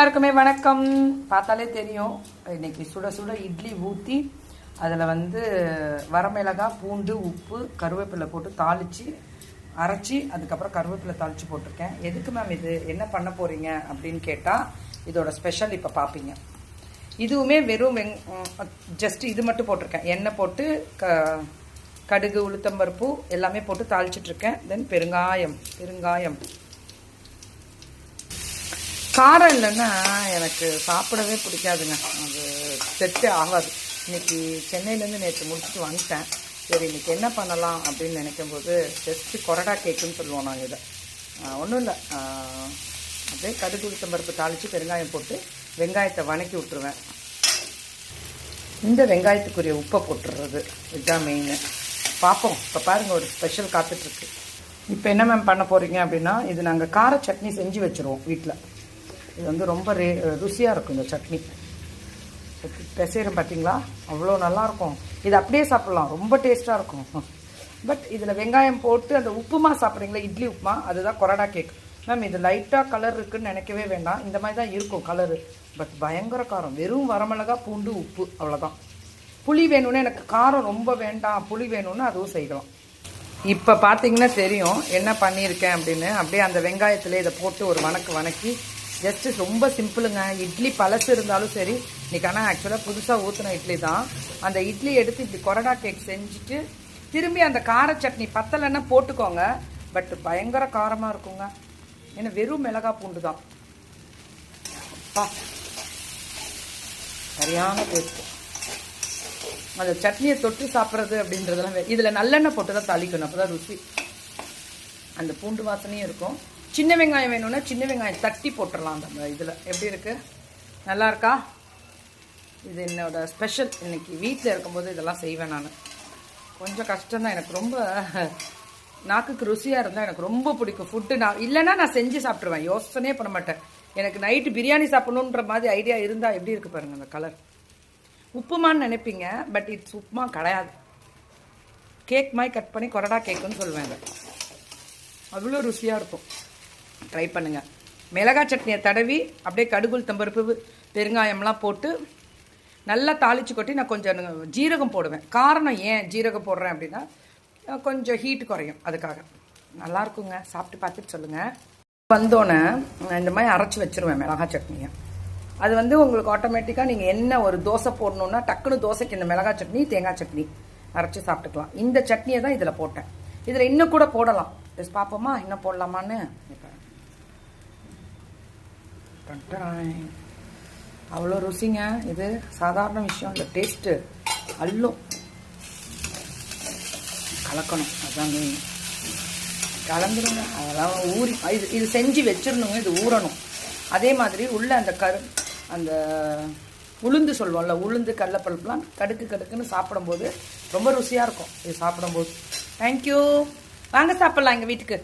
எல்லாருக்குமே வணக்கம். பார்த்தாலே தெரியும். இன்னைக்கு சுட சுட இட்லி ஊற்றி அதில் வந்து வரமிளகாய் பூண்டு உப்பு கருவேப்பிலை போட்டு தாளித்து அரைச்சி அதுக்கப்புறம் கருவேப்பிலை தாளித்து போட்டிருக்கேன். எதுக்கு மேம் இது? என்ன பண்ண போகிறீங்க அப்படின்னு கேட்டால் இதோட ஸ்பெஷல் இப்போ பார்ப்பீங்க இதுவுமே வெறும் வெங் ஜஸ்ட் இது மட்டும் போட்டிருக்கேன். எண்ணெய் போட்டு க கடுகு உளுத்தம்பருப்பு எல்லாமே போட்டு தாளிச்சிட்ருக்கேன் தென் பெருங்காயம் பெருங்காயம். காரம் இல்லைன்னா எனக்கு சாப்பிடவே பிடிக்காதுங்க. அது செட்டே ஆகாது. இன்னைக்கு சென்னையிலேருந்து நேற்று முடிச்சுட்டு வந்துட்டேன். சரி இன்றைக்கி என்ன பண்ணலாம் அப்படின்னு நினைக்கும் போது ஜஸ்ட்டு கொரடா கேக்குன்னு சொல்லுவோம் நாங்கள் இதை. ஒன்றும் இல்லை. அப்படியே கடுகு உளுத்தம்பருப்பு தாளித்து பெருங்காயம் போட்டு வெங்காயத்தை வணக்கி விட்டுருவேன். இந்த வெங்காயத்துக்குரிய உப்பை போட்டுடுறது இதுதான் மெயின் பார்ப்போம். இப்போ பாருங்கள் ஒரு ஸ்பெஷல் காத்துட்ருக்கு இப்போ என்ன மேம் பண்ண போகிறீங்க அப்படின்னா இது நாங்கள் கார சட்னி செஞ்சு வச்சுருவோம் வீட்டில் இது வந்து ரொம்ப ரே ருசியாக இருக்கும் இந்த சட்னி. பெசைகிறோம் பார்த்தீங்களா அவ்வளோ நல்லாயிருக்கும். இது அப்படியே சாப்பிட்லாம். ரொம்ப டேஸ்ட்டாக இருக்கும். பட் இதில் வெங்காயம் போட்டு அந்த உப்புமா சாப்பிட்றீங்களா? இட்லி உப்புமா? அதுதான் கொரடா கேக். மேம் இது லைட்டாக கலர் இருக்குதுன்னு நினைக்கவே வேண்டாம். இந்த மாதிரி தான் இருக்கும் கலரு. பட் பயங்கர காரம். வெறும் வரமிளகா பூண்டு உப்பு அவ்வளோதான். புளி வேணும்னு எனக்கு காரம் ரொம்ப வேண்டாம். புளி வேணும்னு அதுவும் செய்யலாம். இப்போ பார்த்தீங்கன்னா தெரியும் என்ன பண்ணியிருக்கேன் அப்படின்னு. அப்படியே அந்த வெங்காயத்தில் இதை போட்டு ஒரு வணக்கு வணக்கி ஜஸ்ட்டு ரொம்ப சிம்பிளுங்க இட்லி பழசு இருந்தாலும் சரி இன்றைக்கி ஆனால் ஆக்சுவலாக புதுசாக ஊற்றின இட்லி தான். அந்த இட்லி எடுத்து இப்படி கொரடா கேக் செஞ்சுட்டு திரும்பி அந்த கார சட்னி பத்தலைன்னா போட்டுக்கோங்க. பட் பயங்கர காரமாக இருக்குங்க. ஏன்னா வெறும் மிளகா பூண்டு தான். அப்பா. சரியான டேஸ்ட்டு அந்த சட்னியை தொட்டு சாப்பிட்றது அப்படின்றதெல்லாம் இதில் நல்லெண்ணெய் போட்டு தான் தாளிக்கணும். அப்போ தான் ருசி. அந்த பூண்டு வாசனையும் இருக்கும். சின்ன வெங்காயம் வேணும்னா சின்ன வெங்காயம் தட்டி போட்டுடலாம் அந்த இதில் எப்படி இருக்குது நல்லா இருக்கா? இது என்னோடய ஸ்பெஷல் இன்றைக்கி வீட்டில் இருக்கும்போது இதெல்லாம் செய்வேன் நான். கொஞ்சம் கஷ்டம்தான் எனக்கு ரொம்ப நாக்குக்கு ருசியாக இருந்தால் எனக்கு ரொம்ப பிடிக்கும். ஃபுட்டு நான் இல்லைன்னா நான் செஞ்சு சாப்பிட்ருவேன் யோசனையே பண்ண மாட்டேன். எனக்கு நைட்டு பிரியாணி சாப்பிடணுன்ற மாதிரி ஐடியா இருந்தால் எப்படி இருக்கு பாருங்க அந்த கலர் உப்புமான்னு நினைப்பீங்க பட் இட்ஸ் உப்புமா கிடையாது. கேக் மாதிரி கட் பண்ணி கொரடா கேக்குன்னு சொல்லுவாங்க அவ்வளோ ருசியாக இருக்கும். ட்ரை பண்ணுங்கள் மிளகாய் சட்னியை தடவி அப்படியே கடுகுள் தம்பருப்பு பெருங்காயம்லாம் போட்டு நல்லா தாளிச்சு கொட்டி நான் கொஞ்சம் ஜீரகம் போடுவேன். காரணம் ஏன் ஜீரகம் போடுறேன் அப்படின்னா கொஞ்சம் ஹீட் குறையும் அதுக்காக. நல்லா இருக்குங்க. சாப்பிட்டு பார்த்துட்டு சொல்லுங்கள் வந்தோடனே நான் இந்த மாதிரி அரைச்சி வச்சிருவேன் மிளகாய் சட்னியை. அது வந்து உங்களுக்கு ஆட்டோமேட்டிக்காக நீங்கள் என்ன ஒரு தோசை போடணுன்னா டக்குன்னு தோசைக்கு இந்த மிளகாய் சட்னி தேங்காய் சட்னி அரைச்சி சாப்பிட்டுக்கலாம். இந்த சட்னியை தான் இதில் போட்டேன். இதில் இன்னும் கூட போடலாம். பார்ப்போமா இன்னும் போடலாமான்னு? அவ்வளோ ருசிங்க. இது சாதாரண விஷயம். இந்த டேஸ்ட்டு அல்லும் கலக்கணும். அதான் கலந்துருங்க. அதெல்லாம் ஊறி இது இது செஞ்சு வச்சிடணுங்க. இது ஊறணும். அதே மாதிரி உள்ள அந்த கரு அந்த உளுந்து சொல்லுவோம்ல உளுந்து கடலப்பருப்புலாம் கடுக்கு கடுக்குன்னு சாப்பிடும்போது ரொம்ப ருசியாக இருக்கும். இது சாப்பிடும்போது. தேங்க்யூ வாங்க சாப்பிட்லாம் எங்கள் வீட்டுக்கு.